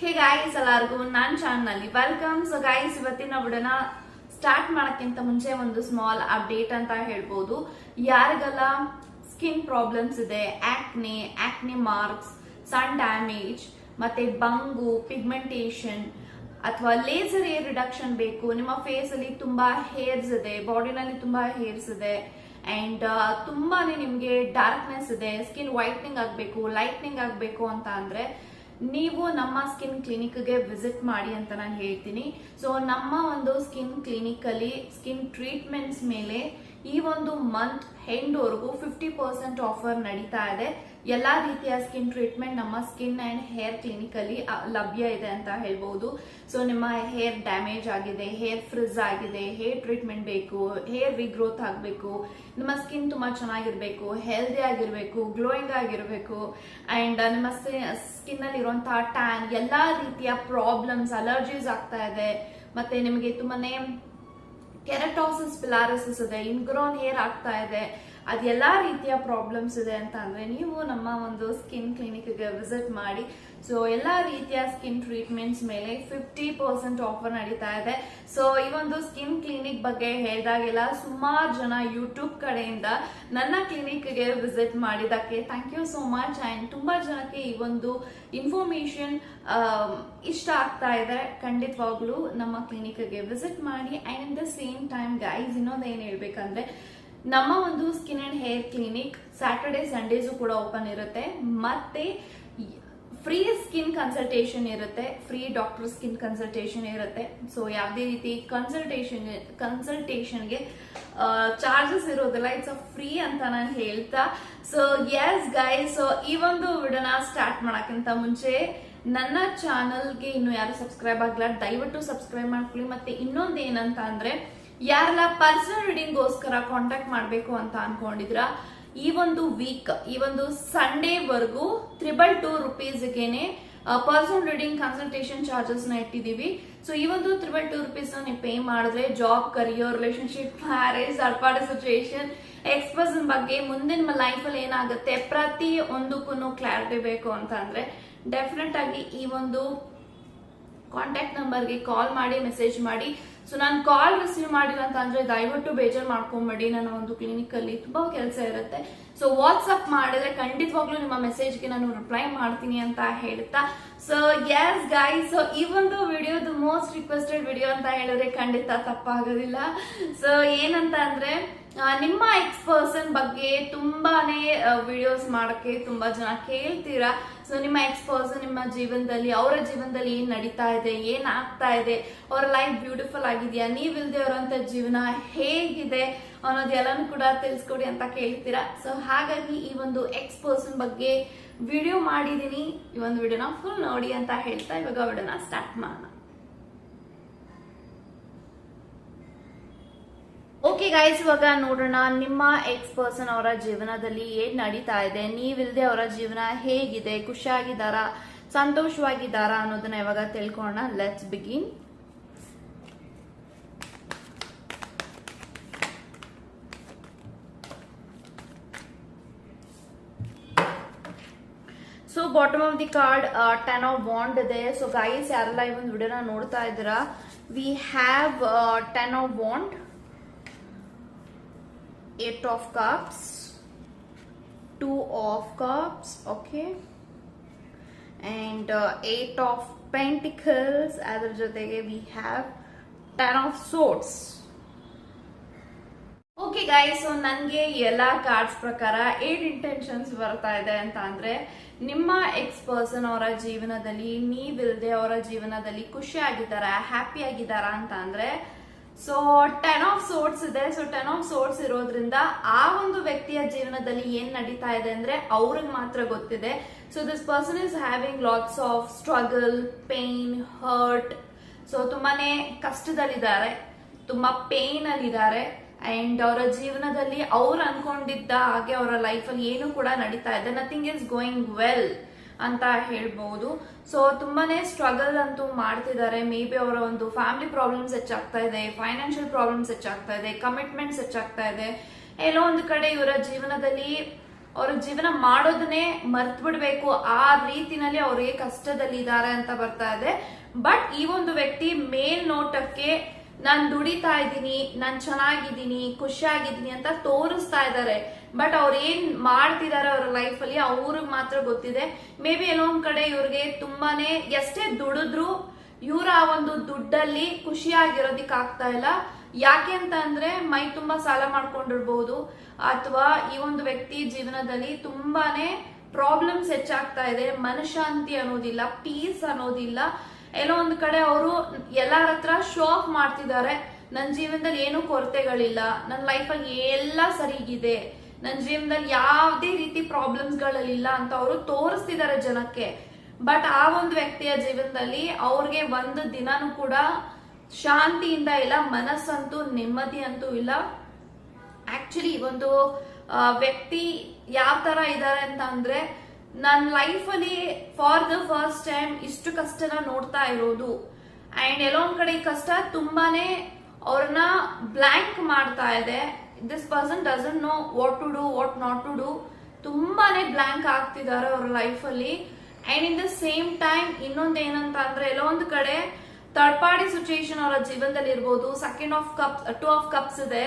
Hey guys ಎಲ್ಲರಿಗೂ ನನ್ನ ಚಾನಲ್ನಲ್ಲಿ ವೆಲ್ಕಮ್ ಸೊ ಗಾಯ್ಸ್ ಇವತ್ತಿನ ಬಿಡೋಣ ಸ್ಟಾರ್ಟ್ ಮಾಡೋಕ್ಕಿಂತ ಮುಂಚೆ ಒಂದು ಸ್ಮಾಲ್ ಅಪ್ಡೇಟ್ ಅಂತ ಹೇಳ್ಬೋದು. ಯಾರಿಗೆಲ್ಲ ಸ್ಕಿನ್ ಪ್ರಾಬ್ಲಮ್ಸ್ ಇದೆ acne acne marks sun damage ಮತ್ತೆ ಬಂಗು ಪಿಗ್ಮೆಂಟೇಷನ್ ಅಥವಾ ಲೇಸರ್ ಏರ್ ರಿಡಕ್ಷನ್ ಬೇಕು. ನಿಮ್ಮ ಫೇಸ್ ಅಲ್ಲಿ ತುಂಬಾ ಹೇರ್ಸ್ ಇದೆ ಬಾಡಿನಲ್ಲಿ ತುಂಬಾ ಹೇರ್ಸ್ ಇದೆ ಅಂಡ್ ತುಂಬಾನೇ ನಿಮ್ಗೆ ಡಾರ್ಕ್ನೆಸ್ ಇದೆ. ಸ್ಕಿನ್ ವೈಟ್ನಿಂಗ್ ಆಗಬೇಕು ಲೈಟ್ನಿಂಗ್ ಆಗಬೇಕು ಅಂತ ಅಂದ್ರೆ ನೀವು ನಮ್ಮ ಸ್ಕಿನ್ ಕ್ಲಿನಿಕ್ಗೆ ವಿಸಿಟ್ ಮಾಡಿ ಅಂತ ನಾನು ಹೇಳ್ತೀನಿ. ಸೊ ನಮ್ಮ ಒಂದು ಸ್ಕಿನ್ ಕ್ಲಿನಿಕಲ್ಲಿ ಸ್ಕಿನ್ ಟ್ರೀಟ್ಮೆಂಟ್ಸ್ ಮೇಲೆ ಈ ಒಂದು ಮಂತ್ ಹೆಂಡ್ವರೆಗೂ ಫಿಫ್ಟಿ ಪರ್ಸೆಂಟ್ ಆಫರ್ ನಡೀತಾ ಇದೆ. ಎಲ್ಲಾ ರೀತಿಯ ಸ್ಕಿನ್ ಟ್ರೀಟ್ಮೆಂಟ್ ನಮ್ಮ ಸ್ಕಿನ್ ಅಂಡ್ ಹೇರ್ ಕ್ಲಿನಿಕ್ ಅಲ್ಲಿ ಲಭ್ಯ ಇದೆ ಅಂತ ಹೇಳ್ಬಹುದು ಸೊ ನಿಮ್ಮ ಹೇರ್ ಡ್ಯಾಮೇಜ್ ಆಗಿದೆ ಹೇರ್ ಫ್ರಿಜ್ ಆಗಿದೆ ಹೇರ್ ಟ್ರೀಟ್ಮೆಂಟ್ ಬೇಕು ಹೇರ್ ರಿಗ್ರೋತ್ ಆಗಬೇಕು, ನಿಮ್ಮ ಸ್ಕಿನ್ ತುಂಬಾ ಚೆನ್ನಾಗಿರ್ಬೇಕು ಹೆಲ್ದಿ ಆಗಿರ್ಬೇಕು ಗ್ಲೋಯಿಂಗ್ ಆಗಿರ್ಬೇಕು ಅಂಡ್ ನಿಮ್ಮ ಸ್ಕಿನ್ ಅಲ್ಲಿ ಇರುವಂತಹ ಟ್ಯಾನ್ ಎಲ್ಲಾ ರೀತಿಯ ಪ್ರಾಬ್ಲಮ್ಸ್ ಅಲರ್ಜೀಸ್ ಆಗ್ತಾ ಇದೆ. ಮತ್ತೆ ನಿಮಗೆ ತುಂಬಾನೇ ಕೆರಟಾಸಿಸ್ ಪಿಲಾರಿಸಿಸ್ ಇದೆ ಇನ್ಗ್ರೋನ್ ಹೇರ್ ಆಗ್ತಾ ಇದೆ. ಅದೆಲ್ಲಾ ರೀತಿಯ ಪ್ರಾಬ್ಲಮ್ಸ್ ಇದೆ ಅಂತ ಅಂದರೆ ನೀವು ನಮ್ಮ ಒಂದು ಸ್ಕಿನ್ ಕ್ಲಿನಿಕ್ಗೆ ವಿಸಿಟ್ ಮಾಡಿ. ಸೊ ಎಲ್ಲ ರೀತಿಯ ಸ್ಕಿನ್ ಟ್ರೀಟ್ಮೆಂಟ್ಸ್ ಮೇಲೆ ಫಿಫ್ಟಿ ಪರ್ಸೆಂಟ್ ಆಫರ್ ನಡೀತಾ ಇದೆ. ಸೊ ಈ ಒಂದು ಸ್ಕಿನ್ ಕ್ಲಿನಿಕ್ ಬಗ್ಗೆ ಹೇಳಿದಾಗೆಲ್ಲ ಸುಮಾರು ಜನ ಯೂಟ್ಯೂಬ್ ಕಡೆಯಿಂದ ನನ್ನ ಕ್ಲಿನಿಕ್ಗೆ ವಿಸಿಟ್ ಮಾಡಿದಕ್ಕೆ thank you so much and ತುಂಬಾ ಜನಕ್ಕೆ ಈ ಒಂದು ಇನ್ಫಾರ್ಮೇಷನ್ ಇಷ್ಟ ಆಗ್ತಾ ಇದೆ. ಖಂಡಿತವಾಗ್ಲೂ ನಮ್ಮ ಕ್ಲಿನಿಕ್ಗೆ ವಿಸಿಟ್ ಮಾಡಿ. And the same time guys ಇನ್ನೊಂದು ಏನು ಹೇಳ್ಬೇಕಂದ್ರೆ ನಮ್ಮ ಒಂದು skin and hair clinic Saturday Sundays ಕೂಡ ಓಪನ್ ಇರುತ್ತೆ. ಮತ್ತೆ ಫ್ರೀ ಸ್ಕಿನ್ ಕನ್ಸಲ್ಟೇಷನ್ ಇರುತ್ತೆ. ಫ್ರೀ ಡಾಕ್ಟರ್ ಸ್ಕಿನ್ ಕನ್ಸಲ್ಟೇಷನ್ ಇರುತ್ತೆ. ಸೊ ಯಾವುದೇ ರೀತಿ ಕನ್ಸಲ್ಟೇಷನ್ ಕನ್ಸಲ್ಟೇಷನ್ಗೆ ಚಾರ್ಜಸ್ ಇರೋದಿಲ್ಲ. ಇಟ್ಸ್ ಅ ಫ್ರೀ ಅಂತ ನಾನು ಹೇಳ್ತಾ. ಸೊ ಎಸ್ ಗೈ ಸೊ ಈ ಒಂದು ವಿಡಿಯೋನ ಸ್ಟಾರ್ಟ್ ಮಾಡೋಕ್ಕಿಂತ ಮುಂಚೆ ನನ್ನ ಚಾನಲ್ಗೆ ಇನ್ನು ಯಾರು ಸಬ್ಸ್ಕ್ರೈಬ್ ಆಗಲ್ಲ ದಯವಿಟ್ಟು ಸಬ್ಸ್ಕ್ರೈಬ್ ಮಾಡ್ಕೊಳ್ಳಿ. ಮತ್ತೆ ಇನ್ನೊಂದು ಏನಂತ ಅಂದ್ರೆ ಯಾರೆಲ್ಲ ಪರ್ಸನಲ್ ರೀಡಿಂಗ್ಗೋಸ್ಕರ ಕಾಂಟ್ಯಾಕ್ಟ್ ಮಾಡಬೇಕು ಅಂತ ಅನ್ಕೊಂಡಿದ್ರ? ಈ ಒಂದು ವೀಕ್ ಈ ಒಂದು ಸಂಡೇವರೆಗೂ ತ್ರಿಬಲ್ ಟೂ ರುಪೀಸ್ಗೆನೆ ಪರ್ಸನಲ್ ರೀಡಿಂಗ್ ಕನ್ಸಲ್ಟೇಷನ್ ಚಾರ್ಜಸ್ನ ಇಟ್ಟಿದೀವಿ ಸೊ ಈ ಒಂದು ತ್ರಿಬಲ್ ಟೂ ರುಪೀಸ್ ನೀವು ಪೇ ಮಾಡಿದ್ರೆ ಜಾಬ್ ಕರಿಯರ್ ರಿಲೇಶನ್ಶಿಪ್ ಮ್ಯಾರೇಜ್ ಅರ್ಪಾಡ ಸಿಚುಯೇಷನ್ ಎಕ್ಸ್ಪರ್ಸ್ ಬಗ್ಗೆ ಮುಂದೆ ನಿಮ್ಮ ಲೈಫಲ್ಲಿ ಏನಾಗುತ್ತೆ, ಪ್ರತಿ ಒಂದಕ್ಕೂ ಕ್ಲಾರಿಟಿ ಬೇಕು ಅಂತ ಅಂದ್ರೆ ಡೆಫಿನೆಟ್ ಆಗಿ ಈ ಒಂದು ಕಾಂಟ್ಯಾಕ್ಟ್ ನಂಬರ್ಗೆ ಕಾಲ್ ಮಾಡಿ ಮೆಸೇಜ್ ಮಾಡಿ ಸೊ ನಾನು ಕಾಲ್ ರಿಸೀವ್ ಮಾಡಿಲ್ಲ ಅಂತ ಅಂದ್ರೆ ದಯವಿಟ್ಟು ಬೇಜಾರು ಮಾಡ್ಕೊಂಬೇಡಿ. ನನ್ನ ಒಂದು ಕ್ಲಿನಿಕ್ ಅಲ್ಲಿ ತುಂಬಾ ಕೆಲಸ ಇರುತ್ತೆ. ಸೊ ವಾಟ್ಸಪ್ ಮಾಡಿದ್ರೆ ಖಂಡಿತವಾಗ್ಲೂ ನಿಮ್ಮ ಮೆಸೇಜ್ಗೆ ನಾನು ರಿಪ್ಲೈ ಮಾಡ್ತೀನಿ ಅಂತ ಹೇಳ್ತಾ. ಸೊ ಎಸ್ ಗೈಸ್ ಸೊ ಈ ಒಂದು ವಿಡಿಯೋದು ಮೋಸ್ಟ್ ರಿಕ್ವೆಸ್ಟೆಡ್ ವಿಡಿಯೋ ಅಂತ ಹೇಳಿದ್ರೆ ಖಂಡಿತ ತಪ್ಪಾಗೋದಿಲ್ಲ. ಸೊ ಏನಂತ ಅಂದ್ರೆ ನಿಮ್ಮ ಎಕ್ಸ್ ಪರ್ಸನ್ ಬಗ್ಗೆ ತುಂಬಾನೇ ವಿಡಿಯೋಸ್ ಮಾಡಕ್ಕೆ ತುಂಬಾ ಜನ ಕೇಳ್ತೀರಾ? ಸೊ ನಿಮ್ಮ ಎಕ್ಸ್ ಪರ್ಸನ್ ನಿಮ್ಮ ಜೀವನದಲ್ಲಿ, ಅವರ ಜೀವನದಲ್ಲಿ ಏನ್ ನಡೀತಾ ಇದೆ, ಏನ್ ಆಗ್ತಾ ಇದೆ? ಅವ್ರ ಲೈಫ್ ಬ್ಯೂಟಿಫುಲ್ ಆಗಿದೆಯಾ? ನೀವಿಲ್ದೇ ಅವರಂತ ಜೀವನ ಹೇಗಿದೆ? ಅನ್ನೋದೆಲ್ಲನೂ ಕೂಡ ತಿಳಿಸ್ಕೊಡಿ ಅಂತ ಕೇಳ್ತೀರಾ. ಸೊ ಹಾಗಾಗಿ ಈ ಒಂದು ಎಕ್ಸ್ ಪರ್ಸನ್ ಬಗ್ಗೆ ವಿಡಿಯೋ ಮಾಡಿದ್ದೀನಿ ಈ ಒಂದು ವಿಡಿಯೋನ ಫುಲ್ ನೋಡಿ ಅಂತ ಹೇಳ್ತಾ ಇವಾಗ ವಿಡಿಯೋನ ಸ್ಟಾರ್ಟ್ ಮಾಡೋಣ. ಓಕೆ ಗೈಸ್ ಇವಾಗ ನೋಡೋಣ ನಿಮ್ಮ ಎಕ್ಸ್ ಪರ್ಸನ್ ಅವರ ಜೀವನದಲ್ಲಿ ಏನ್ ನಡೀತಾ ಇದೆ. ನೀವಿಲ್ದೆ ಅವರ ಜೀವನ ಹೇಗಿದೆ? ಖುಷಿಯಾಗಿದ್ದಾರಾ? ಸಂತೋಷವಾಗಿದ್ದಾರಾ ಅನ್ನೋದನ್ನ ಇವಾಗ ತಿಳ್ಕೊಳ್ಳೋಣ. Let's begin so bottom of the card ten of bond ಇದೆ ಸೊ ಗೈಸ್ ಯಾರೆಲ್ಲ ಈ ಒಂದು ವಿಡಿಯೋನ ನೋಡ್ತಾ ಇದ್ದೀರಾ ವಿ ಹ್ಯಾವ್ ಟೆನ್ ಆಫ್ ಬಾಂಡ್ eight of cups two of cups okay. And uh, eight of pentacles. ಅದರ ಜೊತೆಗೆ we have ten of swords guys so ನನಗೆ ಎಲ್ಲ ಕಾರ್ಡ್ಸ್ ಪ್ರಕಾರ ಏನ್ ಇಂಟೆನ್ಷನ್ಸ್ ಬರ್ತಾ ಇದೆ ಅಂತ ಅಂದ್ರೆ, ನಿಮ್ಮ ಎಕ್ಸ್ ಪರ್ಸನ್ ಅವರ ಜೀವನದಲ್ಲಿ ನೀವಿಲ್ದೆ ಅವರ ಜೀವನದಲ್ಲಿ ಖುಷಿ ಆಗಿದ್ದಾರಾ ಹ್ಯಾಪಿ ಆಗಿದ್ದಾರಾ ಅಂತ ಅಂದ್ರೆ ಸೊ ಟೆನ್ ಆಫ್ ಸೋರ್ಟ್ಸ್ ಇದೆ. ಸೊ ಟೆನ್ ಆಫ್ ಸೋರ್ಟ್ಸ್ ಇರೋದ್ರಿಂದ ಆ ಒಂದು ವ್ಯಕ್ತಿಯ ಜೀವನದಲ್ಲಿ ಏನ್ ನಡೀತಾ ಇದೆ ಅಂದ್ರೆ ಅವ್ರಿಗೆ ಮಾತ್ರ ಗೊತ್ತಿದೆ. So this person is having lots of struggle pain hurt so ತುಂಬಾನೇ ಕಷ್ಟದಲ್ಲಿದ್ದಾರೆ, ತುಂಬಾ ಪೇನ್ ಅಲ್ಲಿದ್ದಾರೆ. ಅಂಡ್ ಅವರ ಜೀವನದಲ್ಲಿ ಅವ್ರು ಅನ್ಕೊಂಡಿದ್ದ ಹಾಗೆ ಅವರ ಲೈಫಲ್ಲಿ ಏನು ಕೂಡ ನಡೀತಾ ಇದೆ. ನಥಿಂಗ್ ಇಸ್ ಗೋಯಿಂಗ್ ವೆಲ್ ಅಂತ ಹೇಳ್ಬಹುದು ಸೊ ತುಂಬಾನೇ ಸ್ಟ್ರಗಲ್ ಅಂತೂ ಮಾಡ್ತಿದ್ದಾರೆ. ಮೇ ಬಿ ಅವರ ಒಂದು ಫ್ಯಾಮಿಲಿ ಪ್ರಾಬ್ಲಮ್ಸ್ ಹೆಚ್ಚಾಗ್ತಾ ಇದೆ ಫೈನಾನ್ಷಿಯಲ್ ಪ್ರಾಬ್ಲಮ್ಸ್ ಹೆಚ್ಚಾಗ್ತಾ ಇದೆ ಕಮಿಟ್ಮೆಂಟ್ಸ್ ಹೆಚ್ಚಾಗ್ತಾ ಇದೆ. ಎಲ್ಲೋ ಒಂದು ಕಡೆ ಇವರ ಜೀವನದಲ್ಲಿ ಅವ್ರ ಜೀವನ ಮಾಡೋದನ್ನೇ ಮರ್ತ್ ಬಿಡ್ಬೇಕು. ಆ ರೀತಿನಲ್ಲಿ ಅವ್ರಿಗೆ ಕಷ್ಟದಲ್ಲಿದ್ದಾರೆ ಅಂತ ಬರ್ತಾ ಇದೆ. ಬಟ್ ಈ ಒಂದು ವ್ಯಕ್ತಿ ಮೇಲ್ ನೋಟಕ್ಕೆ ನಾನ್ ದುಡಿತಾ ಇದ್ದೀನಿ, ನಾನ್ ಚೆನ್ನಾಗಿದ್ದೀನಿ, ಖುಷಿಯಾಗಿದ್ದೀನಿ ಅಂತ ತೋರಿಸ್ತಾ ಇದ್ದಾರೆ. ಬಟ್ ಅವ್ರು ಏನ್ ಮಾಡ್ತಿದ್ದಾರೆ ಅವ್ರ ಲೈಫ್ ಅಲ್ಲಿ ಅವ್ರಿಗೆ ಮಾತ್ರ ಗೊತ್ತಿದೆ. ಮೇ ಬಿ ಎಲ್ಲೊಂದ್ ಕಡೆ ಇವ್ರಿಗೆ ತುಂಬಾನೇ, ಎಷ್ಟೇ ದುಡಿದ್ರು ಇವ್ರ ಆ ಒಂದು ದುಡ್ಡಲ್ಲಿ ಖುಷಿಯಾಗಿರೋದಿಕ್ ಆಗ್ತಾ ಇಲ್ಲ. ಯಾಕೆ ಅಂತ ಅಂದ್ರೆ, ಮೈ ತುಂಬಾ ಸಾಲ ಮಾಡ್ಕೊಂಡಿರ್ಬಹುದು ಅಥವಾ ಈ ಒಂದು ವ್ಯಕ್ತಿ ಜೀವನದಲ್ಲಿ ತುಂಬಾನೇ ಪ್ರಾಬ್ಲಮ್ಸ್ ಹೆಚ್ಚಾಗ್ತಾ ಇದೆ. ಮನಶಾಂತಿ ಅನ್ನೋದಿಲ್ಲ ಪೀಸ್ ಅನ್ನೋದಿಲ್ಲ. ಎಲ್ಲೋ ಒಂದು ಕಡೆ ಅವರು ಎಲ್ಲಾರ ಹತ್ರ ಶೋ ಆಫ್ ಮಾಡ್ತಿದ್ದಾರೆ. ನನ್ನ ಜೀವನದಲ್ಲಿ ಏನೂ ಕೊರತೆಗಳಿಲ್ಲ. ನನ್ನ ಲೈಫಲ್ಲಿ ಎಲ್ಲ ಸರಿಗಿದೆ. ನನ್ನ ಜೀವನದಲ್ಲಿ ಯಾವುದೇ ರೀತಿ ಪ್ರಾಬ್ಲಮ್ಸ್ ಗಳಿಲ್ಲ ಅಂತ ಅವರು ತೋರಿಸ್ತಿದ್ದಾರೆ ಜನಕ್ಕೆ. ಬಟ್ ಆ ಒಂದು ವ್ಯಕ್ತಿಯ ಜೀವನದಲ್ಲಿ ಅವ್ರಿಗೆ ಒಂದು ದಿನಾನೂ ಕೂಡ ಶಾಂತಿಯಿಂದ ಇಲ್ಲ, ಮನಸ್ಸಂತೂ ನೆಮ್ಮದಿ ಅಂತೂ ಇಲ್ಲ. ಆಕ್ಚುಲಿ ಒಂದು ವ್ಯಕ್ತಿ ಯಾವ ತರ ಇದ್ದಾರೆ ಅಂತ ಅಂದ್ರೆ ನನ್ನ ಲೈಫಲ್ಲಿ ಫಾರ್ ದ ಫಸ್ಟ್ ಟೈಮ್ ಇಷ್ಟು ಕಷ್ಟನ ನೋಡ್ತಾ ಇರೋದು. ಅಂಡ್ ಎಲ್ಲೋ ಒಂದ್ ಕಡೆ ಈ ಕಷ್ಟ ತುಂಬಾನೇ ಅವ್ರನ್ನ ಬ್ಲ್ಯಾಂಕ್ ಮಾಡ್ತಾ ಇದೆ. This person doesn't know what to do what not to do ತುಂಬಾನೇ ಬ್ಲ್ಯಾಂಕ್ ಆಗ್ತಿದ್ದಾರೆ ಅವ್ರ ಲೈಫಲ್ಲಿ and in the same time ಇನ್ನೊಂದು ಏನಂತ ಅಂದ್ರೆ ಎಲ್ಲೋ ಕಡೆ ಥರ್ಡ್ ಪಾರ್ಟಿ ಸಿಚುಯೇಷನ್ ಅವರ ಜೀವನದಲ್ಲಿ ಇರ್ಬೋದು. Second of cup two of cups ಇದೆ.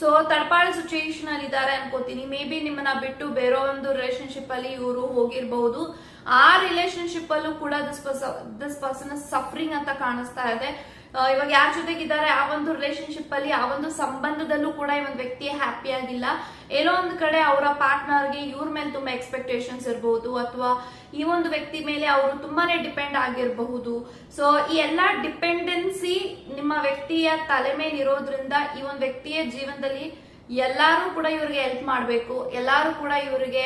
ಸೊ ತಡಪಾಳ ಸಿಚುಯೇಷನ್ ಅಲ್ಲಿ ಇದ್ದಾರೆ ಅನ್ಕೋತೀನಿ. ಮೇ ಬಿ ನಿಮ್ಮನ್ನ ಬಿಟ್ಟು ಬೇರೋ ಒಂದು ರಿಲೇಶನ್ಶಿಪ್ ಅಲ್ಲಿ ಇವರು ಹೋಗಿರ್ಬಹುದು. ಆ ರಿಲೇಶನ್ಶಿಪ್ ಅಲ್ಲೂ ಕೂಡ ದಿಸ್ ಪರ್ಸನ್ ಸಫರಿಂಗ್ ಅಂತ ಕಾಣಿಸ್ತಾ ಇದೆ. ಇವಾಗ ಯಾರ ಜೊತೆಗಿದ್ದಾರೆ? ಆ ಒಂದು ರಿಲೇಶನ್ಶಿಪ್ ಅಲ್ಲಿ, ಆ ಒಂದು ಸಂಬಂಧದಲ್ಲೂ ಕೂಡ ಈ ಒಂದು ವ್ಯಕ್ತಿ ಹ್ಯಾಪಿ ಆಗಿಲ್ಲ. ಏನೋ ಒಂದು ಕಡೆ ಅವರ ಪಾರ್ಟ್ನರ್ಗೆ ಇವ್ರ ಮೇಲೆ ತುಂಬಾ ಎಕ್ಸ್ಪೆಕ್ಟೇಷನ್ಸ್ ಇರಬಹುದು ಅಥವಾ ಈ ಒಂದು ವ್ಯಕ್ತಿ ಮೇಲೆ ಅವರು ತುಂಬಾನೇ ಡಿಪೆಂಡ್ ಆಗಿರಬಹುದು. ಸೊ ಈ ಎಲ್ಲಾ ಡಿಪೆಂಡೆನ್ಸಿ ನಿಮ್ಮ ವ್ಯಕ್ತಿಯ ತಲೆ ಮೇಲೆ ಇರೋದ್ರಿಂದ ಈ ಒಂದು ವ್ಯಕ್ತಿಯ ಜೀವನದಲ್ಲಿ ಎಲ್ಲಾರು ಕೂಡ ಇವ್ರಿಗೆ ಹೆಲ್ಪ್ ಮಾಡಬೇಕು. ಎಲ್ಲಾರು ಕೂಡ ಇವರಿಗೆ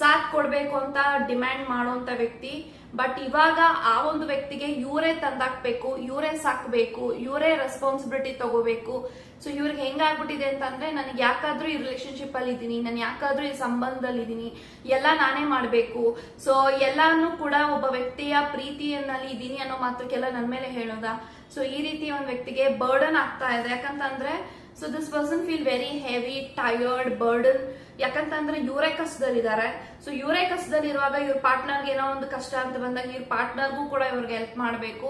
ಸಾಥ್ ಕೊಡಬೇಕು ಅಂತ ಡಿಮ್ಯಾಂಡ್ ಮಾಡುವಂತ ವ್ಯಕ್ತಿ. ಬಟ್ ಇವಾಗ ಆ ಒಂದು ವ್ಯಕ್ತಿಗೆ ಇವರೇ ತಂದಾಕ್ಬೇಕು, ಇವರೇ ಸಾಕ್ಬೇಕು, ಇವರೇ ರೆಸ್ಪಾನ್ಸಿಬಿಲಿಟಿ ತಗೋಬೇಕು. ಸೊ ಇವ್ರಿಗೆ ಹೆಂಗಾಗ್ಬಿಟ್ಟಿದೆ ಅಂತಂದ್ರೆ ನನಗೆ ಯಾಕಾದ್ರೂ ಈ ರಿಲೇಶನ್ಶಿಪ್ ಅಲ್ಲಿ ಇದ್ದೀನಿ, ನಾನು ಯಾಕಾದ್ರೂ ಈ ಸಂಬಂಧದಲ್ಲಿ ಇದ್ದೀನಿ, ಎಲ್ಲ ನಾನೇ ಮಾಡಬೇಕು. ಸೊ ಎಲ್ಲಾನು ಕೂಡ ಒಬ್ಬ ವ್ಯಕ್ತಿಯ ಪ್ರೀತಿಯನ್ನಲ್ಲಿ ಇದ್ದೀನಿ ಅನ್ನೋ ಮಾತ್ರಕ್ಕೆಲ್ಲ ನನ್ನ ಮೇಲೆ ಹೇಳೋದ? ಸೊ ಈ ರೀತಿ ಒಂದು ವ್ಯಕ್ತಿಗೆ ಬರ್ಡನ್ ಆಗ್ತಾ ಇದೆ. ಯಾಕಂತಂದ್ರೆ so this person feel very heavy tired burden ಯಾಕಂತಂದ್ರೆ ಇವರೇ ಕಷ್ಟದಲ್ಲಿದ್ದಾರೆ ಸೊ ಇವರೇ ಕಷ್ಟದಲ್ಲಿರುವಾಗ ಇವ್ರ ಪಾರ್ಟ್ನರ್ಗೆ ಏನೋ ಒಂದು ಕಷ್ಟ ಅಂತ ಬಂದಾಗ ಇವ್ರ ಪಾರ್ಟ್ನರ್ಗೂ ಕೂಡ ಇವ್ರಿಗೆ ಹೆಲ್ಪ್ ಮಾಡಬೇಕು.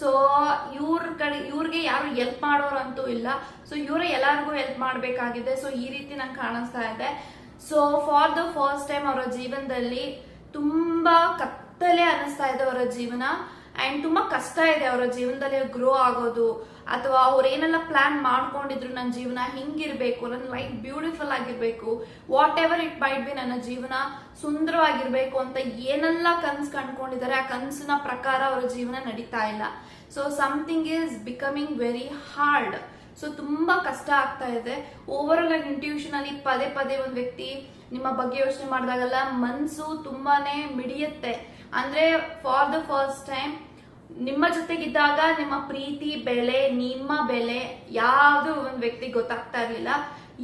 ಸೊ ಇವ್ರ ಕಡೆ, ಇವ್ರಿಗೆ ಯಾರು ಹೆಲ್ಪ್ ಮಾಡೋರು ಅಂತೂ ಇಲ್ಲ. ಸೊ ಇವರೇ ಎಲ್ಲರಿಗೂ ಹೆಲ್ಪ್ ಮಾಡಬೇಕಾಗಿದೆ. ಸೊ ಈ ರೀತಿ ನಂಗೆ ಕಾಣಿಸ್ತಾ ಇದೆ. So for the first time ಅವರ ಜೀವನದಲ್ಲಿ ತುಂಬಾ ಕತ್ತಲೆ ಅನಿಸ್ತಾ ಇದೆ ಅವರ ಜೀವನ. ಅಂಡ್ ತುಂಬಾ ಕಷ್ಟ ಇದೆ ಅವರ ಜೀವನದಲ್ಲಿ ಗ್ರೋ ಆಗೋದು. ಅಥವಾ ಅವ್ರು ಏನೆಲ್ಲ ಪ್ಲಾನ್ ಮಾಡ್ಕೊಂಡಿದ್ರು ನನ್ನ ಜೀವನ ಹಿಂಗಿರ್ಬೇಕು, ನನ್ನ ಲೈಫ್ ಬ್ಯೂಟಿಫುಲ್ ಆಗಿರ್ಬೇಕು whatever it might be ನನ್ನ ಜೀವನ ಸುಂದರವಾಗಿರ್ಬೇಕು ಅಂತ ಏನೆಲ್ಲ ಕನ್ಸು ಕಂಡ್ಕೊಂಡಿದ್ದಾರೆ, ಆ ಕನಸಿನ ಪ್ರಕಾರ ಅವರ ಜೀವನ ನಡೀತಾ ಇಲ್ಲ. So something is becoming very hard so ತುಂಬಾ ಕಷ್ಟ ಆಗ್ತಾ ಇದೆ. ಓವರ್ ಆಲ್ ಇಂಟ್ಯೂಷನ್ ಅಲ್ಲಿ ಪದೇ ಪದೇ ಒಂದು ವ್ಯಕ್ತಿ ನಿಮ್ಮ ಬಗ್ಗೆ ಯೋಚನೆ ಮಾಡಿದಾಗೆಲ್ಲ ಮನ್ಸು ತುಂಬಾನೇ ಮಿಡಿಯುತ್ತೆ. ಅಂದ್ರೆ ಫಾರ್ ದ ಫಸ್ಟ್ ಟೈಮ್ ನಿಮ್ಮ ಜೊತೆಗಿದ್ದಾಗ ನಿಮ್ಮ ಪ್ರೀತಿ, ಬೆಲೆ, ನಿಮ್ಮ ಬೆಲೆ ಯಾವುದು ಒಂದು ವ್ಯಕ್ತಿ ಗೊತ್ತಾಗ್ತಾ ಇರಲಿಲ್ಲ.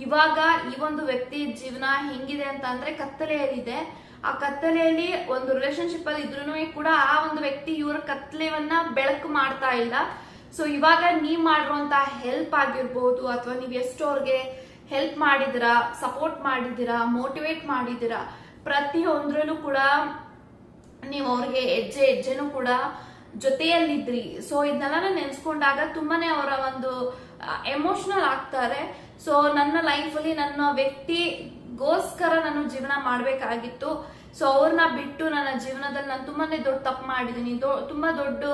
ಇವಾಗ ಈ ಒಂದು ವ್ಯಕ್ತಿ ಜೀವನ ಹೆಂಗಿದೆ ಅಂತ ಅಂದ್ರೆ ಕತ್ತಲೆಯಲ್ಲಿದೆ. ಆ ಕತ್ತಲೆಯಲ್ಲಿ ಒಂದು ರಿಲೇಶನ್ಶಿಪ್ ಅಲ್ಲಿ ಇದ್ರೂ ಕೂಡ ಆ ಒಂದು ವ್ಯಕ್ತಿ ಇವರ ಕತ್ತಲೆಯನ್ನ ಬೆಳಕು ಮಾಡ್ತಾ ಇಲ್ಲ. ಸೊ ಇವಾಗ ನೀವ್ ಮಾಡಿರುವಂತ ಹೆಲ್ಪ್ ಆಗಿರ್ಬೋದು ಅಥವಾ ನೀವ್ ಎಷ್ಟು ಅವ್ರಿಗೆ ಹೆಲ್ಪ್ ಮಾಡಿದಿರಾ ಸಪೋರ್ಟ್ ಮಾಡಿದಿರಾ ಮೋಟಿವೇಟ್ ಮಾಡಿದಿರಾ ಪ್ರತಿಯೊಂದ್ರಲ್ಲೂ ಕೂಡ ನೀವು ಅವ್ರಿಗೆ ಹೆಜ್ಜೆ, ಹೆಜ್ಜೆನೂ ಕೂಡ ಜೊತೆಯಲ್ಲಿದ್ರಿ. ಸೊ ಇದನ್ನೆಲ್ಲ ನೆನೆಸ್ಕೊಂಡಾಗ ತುಂಬಾನೇ ಅವರ ಒಂದು ಎಮೋಷನಲ್ ಆಗ್ತಾರೆ. ಸೊ ನನ್ನ ಲೈಫಲ್ಲಿ ನನ್ನ ವ್ಯಕ್ತಿಗೋಸ್ಕರ ನಾನು ಜೀವನ ಮಾಡಬೇಕಾಗಿತ್ತು. ಸೊ ಅವ್ರನ್ನ ಬಿಟ್ಟು ನನ್ನ ಜೀವನದಲ್ಲಿ ನಾನು ತುಂಬಾನೇ ದೊಡ್ಡ ತಪ್ಪು ಮಾಡಿದ್ದೀನಿ ತುಂಬಾ ದೊಡ್ಡ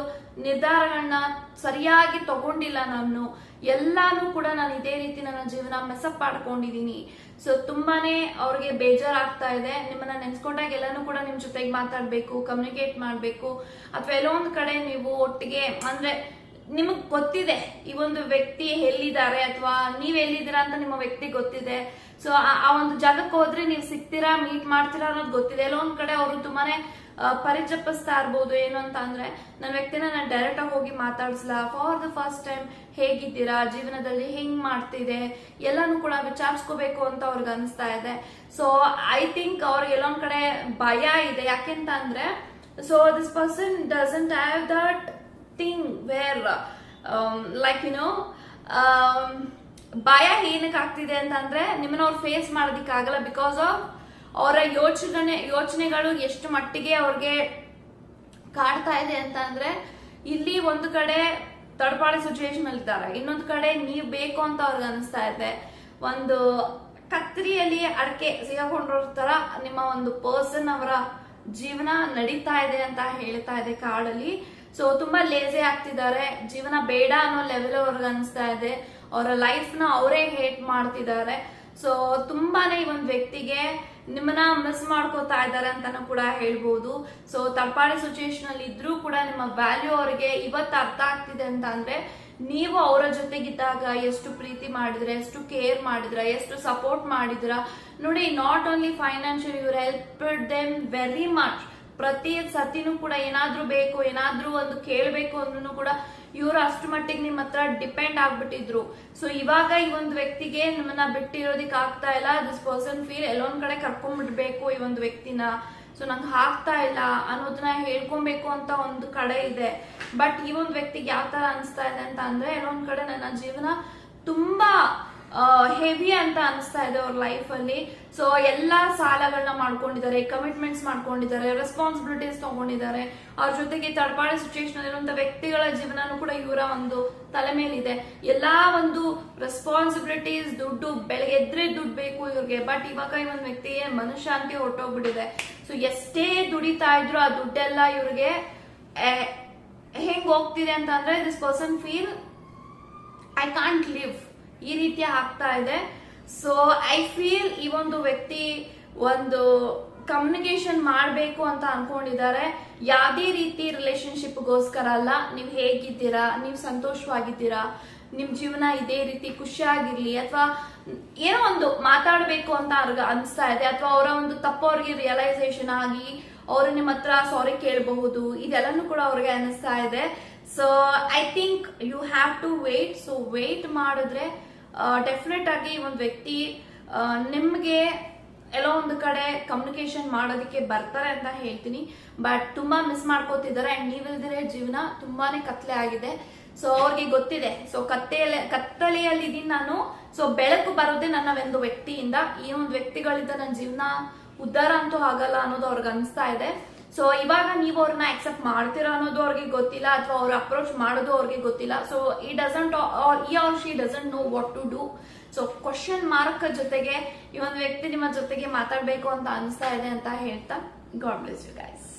ನಿರ್ಧಾರಗಳನ್ನ ಸರಿಯಾಗಿ ತಗೊಂಡಿಲ್ಲ ನಾನು. ಎಲ್ಲಾನು ಕೂಡ ನಾನು ಇದೇ ರೀತಿ ನನ್ನ ಜೀವನ ಮೆಸಪ್ ಮಾಡ್ಕೊಂಡಿದ್ದೀನಿ ಸೊ ತುಂಬಾನೇ ಅವ್ರಿಗೆ ಬೇಜಾರಾಗ್ತಾ ಇದೆ. ನಿಮ್ಮನ್ನ ನೆನ್ಸ್ಕೊಂಡಾಗ ಎಲ್ಲಾನು ಕೂಡ ನಿಮ್ ಜೊತೆಗೆ ಮಾತಾಡ್ಬೇಕು ಕಮ್ಯುನಿಕೇಟ್ ಮಾಡ್ಬೇಕು. ಅಥವಾ ಎಲ್ಲೋ ಒಂದ್ ಕಡೆ ನೀವು ಒಟ್ಟಿಗೆ, ಅಂದ್ರೆ ನಿಮಗ್ ಗೊತ್ತಿದೆ, ಈ ಒಂದು ವ್ಯಕ್ತಿ ಎಲ್ಲಿದ್ದಾರೆ ಅಥವಾ ನೀವ್ ಎಲ್ಲಿದ್ದೀರಾ ಅಂತ ನಿಮ್ಮ ವ್ಯಕ್ತಿ ಗೊತ್ತಿದೆ. ಸೊ ಆ ಒಂದು ಜಾಗಕ್ಕೆ ಹೋದ್ರೆ ನೀವು ಸಿಗ್ತೀರಾ ಮೀಟ್ ಮಾಡ್ತೀರಾ ಅನ್ನೋದು ಗೊತ್ತಿದೆ. ಎಲ್ಲೋ ಕಡೆ ಅವರು ತುಂಬಾನೇ ಪರಿಚಪಿಸ್ತಾ ಇರ್ಬೋದು ಏನು ಅಂತ ಅಂದ್ರೆ ನನ್ನ ವ್ಯಕ್ತಿನ ನಾನು ಡೈರೆಕ್ಟ್ ಆಗಿ ಹೋಗಿ ಮಾತಾಡ್ಸಲ್ಲ. ಫಾರ್ ದ ಫಸ್ಟ್ ಟೈಮ್ ಹೇಗಿದ್ದೀರಾ, ಜೀವನದಲ್ಲಿ ಹೆಂಗ್ ಮಾಡ್ತಿದೆ, ಎಲ್ಲಾನು ಕೂಡ ವಿಚಾರಿಸ್ಕೋಬೇಕು ಅಂತ ಅವ್ರಿಗೆ ಅನಿಸ್ತಾ ಇದೆ. ಸೊ ಐ ಥಿಂಕ್ ಅವ್ರಿಗೆ ಎಲ್ಲೊಂದ್ ಕಡೆ ಭಯ ಇದೆ. ಯಾಕೆಂತ ಅಂದ್ರೆ so this person doesn't have that thing where like you know ಭಯ ಏನಕ್ಕೆ ಆಗ್ತಿದೆ ಅಂತಂದ್ರೆ ನಿಮ್ಮನ್ನ ಅವ್ರು ಫೇಸ್ ಮಾಡೋದಿಕ್ಕಾಗಲ್ಲ ಬಿಕಾಸ್ ಆಫ್ ಅವರ ಯೋಚನೆ, ಯೋಚನೆಗಳು ಎಷ್ಟು ಮಟ್ಟಿಗೆ ಅವ್ರಿಗೆ ಕಾಡ್ತಾ ಇದೆ ಅಂತ ಅಂದ್ರೆ ಇಲ್ಲಿ ಒಂದು ಕಡೆ ತಡಪಾಡಿ ಸಿಚುವೇಶನ್ ಅಲ್ಲಿ ಇದ್ದಾರೆ. ಇನ್ನೊಂದು ಕಡೆ ನೀವು ಬೇಕು ಅಂತ ಅವ್ರಿಗೆ ಅನಿಸ್ತಾ ಇದೆ. ಒಂದು ಕತ್ತರಿಯಲ್ಲಿ ಅಡಕೆ ಸಿಗಾಕೊಂಡಿರೋ ತರ ನಿಮ್ಮ ಒಂದು ಪರ್ಸನ್ ಅವರ ಜೀವನ ನಡೀತಾ ಇದೆ ಅಂತ ಹೇಳ್ತಾ ಇದೆ ಕಾಡಲ್ಲಿ. ಸೊ ತುಂಬಾ ಲೇಜಿ ಆಗ್ತಿದ್ದಾರೆ. ಜೀವನ ಬೇಡ ಅನ್ನೋ ಲೆವೆಲ್ ಅವ್ರಿಗೆ ಅನಿಸ್ತಾ ಇದೆ. ಅವರ ಲೈಫ್ನ ಅವರೇ ಹೇಟ್ ಮಾಡ್ತಿದ್ದಾರೆ. ಸೊ ತುಂಬಾನೇ ಈ ಒಂದು ವ್ಯಕ್ತಿಗೆ ನಿಮ್ಮನ್ನ ಮಿಸ್ ಮಾಡ್ಕೋತಾ ಇದ್ದಾರೆ ಅಂತಾನು ಕೂಡ ಹೇಳ್ಬೋದು. ಸೊ ತಪ್ಪಾಡಿ ಸಿಚುಯೇಷನ್ ಅಲ್ಲಿ ಇದ್ರೂ ಕೂಡ ನಿಮ್ಮ ವ್ಯಾಲ್ಯೂ ಅವರಿಗೆ ಇವತ್ತು ಅರ್ಥ ಆಗ್ತಿದೆ ಅಂತ ಅಂದ್ರೆ, ನೀವು ಅವರ ಜೊತೆಗಿದ್ದಾಗ ಎಷ್ಟು ಪ್ರೀತಿ ಮಾಡಿದ್ರೆ, ಎಷ್ಟು ಕೇರ್ ಮಾಡಿದ್ರ, ಎಷ್ಟು ಸಪೋರ್ಟ್ ಮಾಡಿದ್ರ? ನೋಡಿ not only financial your help them very much ಪ್ರತಿ ಸತಿನೂ ಕೂಡ ಏನಾದ್ರೂ ಬೇಕು, ಏನಾದ್ರೂ ಒಂದು ಕೇಳಬೇಕು ಅಂದ್ರೂ ಕೂಡ ಇವರು ಅಷ್ಟು ಮಟ್ಟಿಗೆ ನಿಮ್ಮ ಹತ್ರ ಡಿಪೆಂಡ್ ಆಗ್ಬಿಟ್ಟಿದ್ರು. ಸೊ ಇವಾಗ ಈ ಒಂದು ವ್ಯಕ್ತಿಗೆ ನಿಮ್ಮನ್ನ ಬಿಟ್ಟಿರೋದಿಕ್ ಆಗ್ತಾ ಇಲ್ಲ. ದಿಸ್ ಪರ್ಸನ್ ಫೀಲ್ ಎಲ್ಲೊಂದ್ ಕಡೆ ಕರ್ಕೊಂಡ್ಬಿಡ್ಬೇಕು ಈ ಒಂದು ವ್ಯಕ್ತಿನ. ಸೊ ನಂಗೆ ಆಗ್ತಾ ಇಲ್ಲ ಅನ್ನೋದನ್ನ ಹೇಳ್ಕೊಬೇಕು ಅಂತ ಒಂದು ಕಡೆ ಇದೆ. ಬಟ್ ಈ ಒಂದು ವ್ಯಕ್ತಿಗೆ ಯಾವ ತರ ಅನಿಸ್ತಾ ಇದೆ ಅಂತ ಅಂದ್ರೆ ಎಲ್ಲೊಂದ್ ಕಡೆ ನನ್ನ ಜೀವನ ತುಂಬಾ ಹೆವಿ ಅಂತ ಅನಿಸ್ತಾ ಇದೆ ಅವ್ರ ಲೈಫ್ ಅಲ್ಲಿ. ಸೊ ಎಲ್ಲಾ ಸಾಲಗಳನ್ನ ಮಾಡ್ಕೊಂಡಿದ್ದಾರೆ ಕಮಿಟ್ಮೆಂಟ್ಸ್ ಮಾಡ್ಕೊಂಡಿದ್ದಾರೆ ರೆಸ್ಪಾನ್ಸಿಬಿಲಿಟೀಸ್ ತಗೊಂಡಿದ್ದಾರೆ. ಅವ್ರ ಜೊತೆಗೆ ತಡಪಾಡಿ ಸಿಚುಯೇಷನ್ ಇರುವಂತ ವ್ಯಕ್ತಿಗಳ ಜೀವನನೂ ಕೂಡ ಇವರ ಒಂದು ತಲೆ ಮೇಲಿದೆ. ಎಲ್ಲಾ ಒಂದು ರೆಸ್ಪಾನ್ಸಿಬಿಲಿಟೀಸ್ ದುಡ್ಡು, ಬೆಳಗ್ಗೆ ಎದ್ರೆ ದುಡ್ಡು ಬೇಕು ಇವ್ರಿಗೆ. ಬಟ್ ಇವಾಗ ಈ ಒಂದು ವ್ಯಕ್ತಿಗೆ ಮನಃಶಾಂತಿ ಹೊಟ್ಟೋಗ್ಬಿಟ್ಟಿದೆ ಸೊ ಎಷ್ಟೇ ದುಡಿತಾ ಇದ್ರು ಆ ದುಡ್ಡೆಲ್ಲ ಇವ್ರಿಗೆ ಹೆಂಗ್ ಹೋಗ್ತಿದೆ ಅಂತ ಅಂದ್ರೆ this person feel I can't live ಈ ರೀತಿ ಆಗ್ತಾ ಇದೆ. ಸೊ ಐ ಫೀಲ್ ಈ ಒಂದು ವ್ಯಕ್ತಿ ಒಂದು ಕಮ್ಯುನಿಕೇಶನ್ ಮಾಡಬೇಕು ಅಂತ ಅನ್ಕೊಂಡಿದ್ದಾರೆ. ಯಾವುದೇ ರೀತಿ ರಿಲೇಶನ್ಶಿಪ್ಗೋಸ್ಕರ ಅಲ್ಲ, ನೀವು ಹೇಗಿದ್ದೀರಾ, ನೀವು ಸಂತೋಷವಾಗಿದ್ದೀರಾ ನಿಮ್ಮ ಜೀವನ ಇದೇ ರೀತಿ ಖುಷಿಯಾಗಿರ್ಲಿ ಅಥವಾ ಏನೋ ಒಂದು ಮಾತಾಡಬೇಕು ಅಂತ ಅವ್ರಿಗೆ ಅನಿಸ್ತಾ ಇದೆ, ಅಥವಾ ಅವರ ಒಂದು ತಪ್ಪು ಅವ್ರಿಗೆ ರಿಯಲೈಸೇಷನ್ ಆಗಿ ಅವರು ನಿಮ್ಮ ಹತ್ರ ಸಾರಿ ಕೇಳಬಹುದು, ಇದೆಲ್ಲನೂ ಕೂಡ ಅವ್ರಿಗೆ ಅನಿಸ್ತಾ ಇದೆ. So I think you have to wait so wait ಮಾಡಿದ್ರೆ ಡೆಫಿನೆಟ್ ಆಗಿ ಒಂದು ವ್ಯಕ್ತಿ ನಿಮಗೆ ಎಲ್ಲೋ ಒಂದು ಕಡೆ ಕಮ್ಯುನಿಕೇಶನ್ ಮಾಡೋದಕ್ಕೆ ಬರ್ತಾರೆ ಅಂತ ಹೇಳ್ತೀನಿ. ಬಟ್ ತುಂಬಾ ಮಿಸ್ ಮಾಡ್ಕೋತಿದ್ದಾರೆ ಅಂಡ್ ನೀವಿಲ್ದಿರ ಜೀವನ ತುಂಬಾನೇ ಕತ್ಲೆ ಆಗಿದೆ. ಸೊ ಅವ್ರಿಗೆ ಗೊತ್ತಿದೆ. ಸೊ ಕತ್ತೆಯಲ್ಲಿ, ಕತ್ತಲೆಯಲ್ಲಿ ಇದೀನಿ ನಾನು. ಸೊ ಬೆಳಕು ಬರೋದೇ ನನ್ನ ಒಂದು ವ್ಯಕ್ತಿಯಿಂದ. ಈ ಒಂದು ವ್ಯಕ್ತಿಗಳಿಂದ ನನ್ನ ಜೀವನ ಉದ್ಧಾರ ಅಂತೂ ಆಗಲ್ಲ ಅನ್ನೋದು ಅವ್ರಿಗೆ ಅನಿಸ್ತಾ ಇದೆ. ಸೊ ಇವಾಗ ನೀವು ಅವ್ರನ್ನ ಅಕ್ಸೆಪ್ಟ್ ಮಾಡ್ತೀರಾ ಅನ್ನೋದು ಅವ್ರಿಗೆ ಗೊತ್ತಿಲ್ಲ ಅಥವಾ ಅವ್ರ ಅಪ್ರೋಚ್ ಮಾಡೋದು ಅವ್ರಿಗೆ ಗೊತ್ತಿಲ್ಲ. So he doesn't he or she doesn't know what to do so question mark ಜೊತೆಗೆ ಈ ಒಂದು ವ್ಯಕ್ತಿ ನಿಮ್ಮ ಜೊತೆಗೆ ಮಾತಾಡಬೇಕು ಅಂತ ಅನಿಸ್ತಾ ಇದೆ ಅಂತ ಹೇಳ್ತಾ. God bless you guys